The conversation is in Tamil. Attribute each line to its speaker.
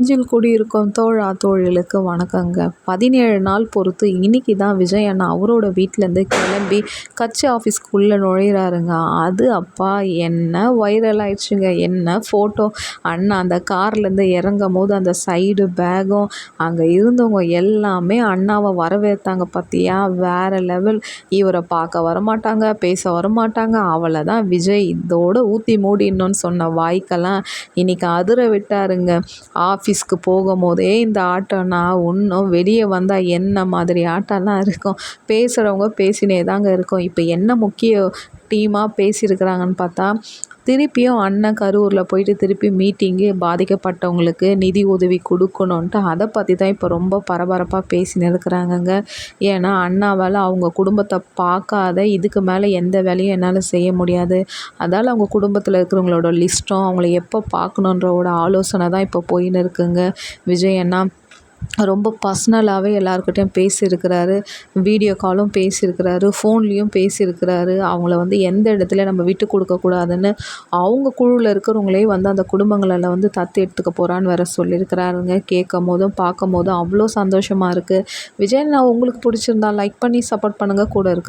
Speaker 1: நெஞ்சில் குடியிருக்கும் தோழா தோழிகளுக்கு வணக்கங்க. பதினேழு நாள் பொறுத்து இன்னைக்கு தான் விஜய் அண்ணா அவரோட வீட்டிலேருந்து கிளம்பி கட்சி ஆஃபீஸ்க்குள்ளே நுழையிறாருங்க. அது அப்பா என்ன வைரல் ஆயிடுச்சுங்க. என்ன ஃபோட்டோ அண்ணா அந்த கார்லேருந்து இறங்கும் போது அந்த சைடு பேகும் அங்கே இருந்தவங்க எல்லாமே அண்ணாவை வரவேற்றாங்க பார்த்தியா வேறு லெவல் இவரை பார்க்க வரமாட்டாங்க பேச வரமாட்டாங்க. அவளை தான் விஜய் இதோடு ஊற்றி மூடிடணும்னு சொன்ன வாய்க்கெல்லாம் இன்னைக்கு அதிர விட்டாருங்க. ஆஃபீஸ் ஆஃபீஸ்க்கு போகும்போதே இந்த ஆட்டம்னா இன்னும் வெளியே வந்தால் என்ன மாதிரி ஆட்டம்லாம் இருக்கும்? பேசுகிறவங்க பேசினே தாங்க இருக்கும். இப்போ என்ன முக்கிய டீமாக பேசியிருக்கிறாங்கன்னு பார்த்தா திருப்பியும் அண்ணன் கரூரில் போயிட்டு திருப்பி மீட்டிங்கு பாதிக்கப்பட்டவங்களுக்கு நிதி உதவி கொடுக்கணுன்ட்டு அதை பற்றி தான் இப்போ ரொம்ப பரபரப்பாக பேசின்னு இருக்கிறாங்கங்க. ஏன்னா அண்ணாவால் அவங்க குடும்பத்தை பார்க்காத இதுக்கு மேலே எந்த வேலையும் என்னால் செய்ய முடியாது. அதால் அவங்க குடும்பத்தில் இருக்கிறவங்களோட லிஸ்ட்டும் அவங்கள எப்போ பார்க்கணுன்றோட ஆலோசனை தான் இப்போ போயின்னு இருக்குங்க. விஜய் அண்ணா ரொம்ப பர்ஸ்னலாகவே எல்லாருக்கிட்டையும் பேசியிருக்கிறாரு வீடியோ காலும் பேசியிருக்கிறாரு ஃபோன்லேயும் பேசியிருக்கிறாரு. அவங்கள வந்து எந்த இடத்துல நம்ம விட்டு கொடுக்கக்கூடாதுன்னு அவங்க குழுவில் இருக்கிறவங்களே வந்து அந்த குடும்பங்களில் வந்து தத்து எடுத்துக்க போகிறான்னு வேற சொல்லியிருக்கிறாருங்க. கேட்கும் போதும் பார்க்கும் போதும் அவ்வளோ சந்தோஷமாக இருக்குது விஜய் நான் உங்களுக்கு பிடிச்சிருந்தா லைக் பண்ணி சப்போர்ட் பண்ணுங்கள் கூட இருக்கிற